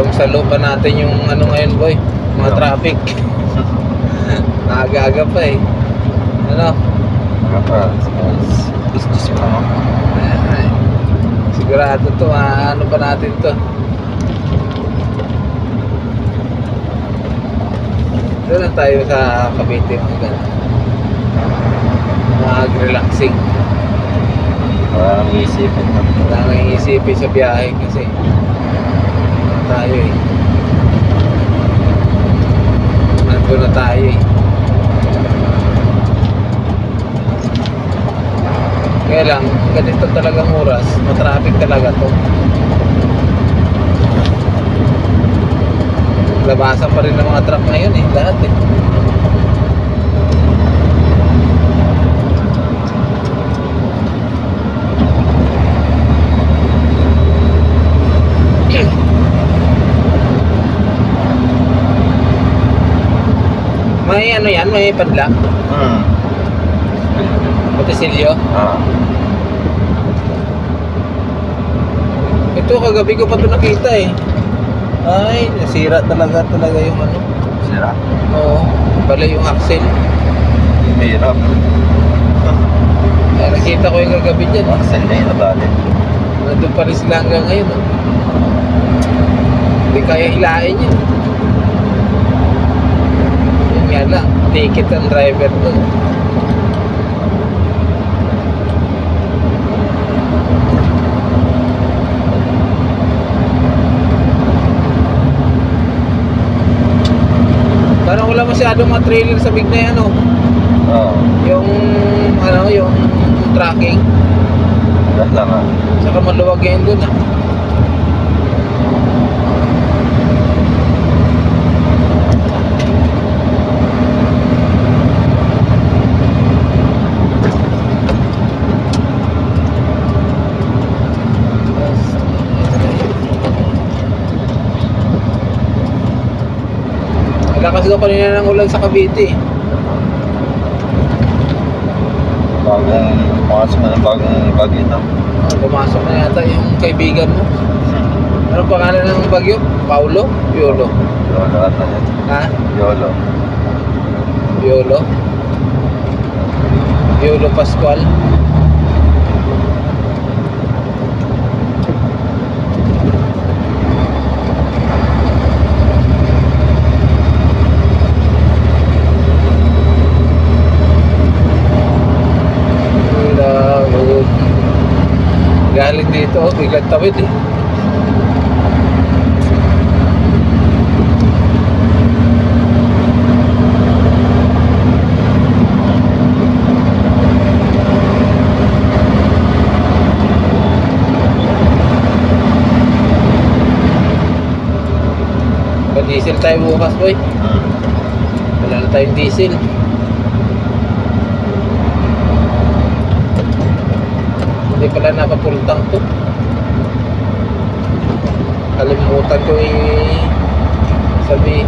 Salong-salo pa natin yung ano ngayon boy, mga Ano? traffic. Aga-aga pa eh. Ano? Kapag, business sigurado to, ano pa natin to. Doon lang tayo sa Cavite mga ganun. Mag-relaxing. Parang. Wala nang iisipin sa biyahe kasi tayo eh. Nandun na tayo eh. Kaya lang, ganito talagang oras, matraffic talaga to. Labasan pa rin ng mga truck ngayon eh, lahat eh. May ano yan, may padla, Hmm. patisilyo. Ah. Ito kagabi ko pa ito nakita eh. Ay, nasira talaga talaga yung ano. Sira. Oo, pala yung axle. Hirap. Ay, nakita ko yung kagabi dyan. Axel na yun, nabali. Nandun pa rin sila hanggang ngayon. Oh. Hindi kaya hilain yun. Lang, ticket ang driver doon. Parang wala masyadong mga trailer sa big na yan, oh. Oo. Yung, ano, yung tracking. Lahat lang ah. Saka maluwag yan doon, ah. Malakas daw kanina ng ulan sa Cavite. Bagong, pumasok na ng bagong bagyo na. Ah, Pumasok na yata yung kaibigan mo. Ano pangalan ng bagyo? Paulo? Piolo? Yolo na yan. Ha? Yolo. Piolo? Piolo Pascual? Galing dito, oh, biglang tawid eh. Pa-diesel tayo bukas, boy. Wala na tayong diesel. Pala napapultang to. Kalimutan ko eh sabi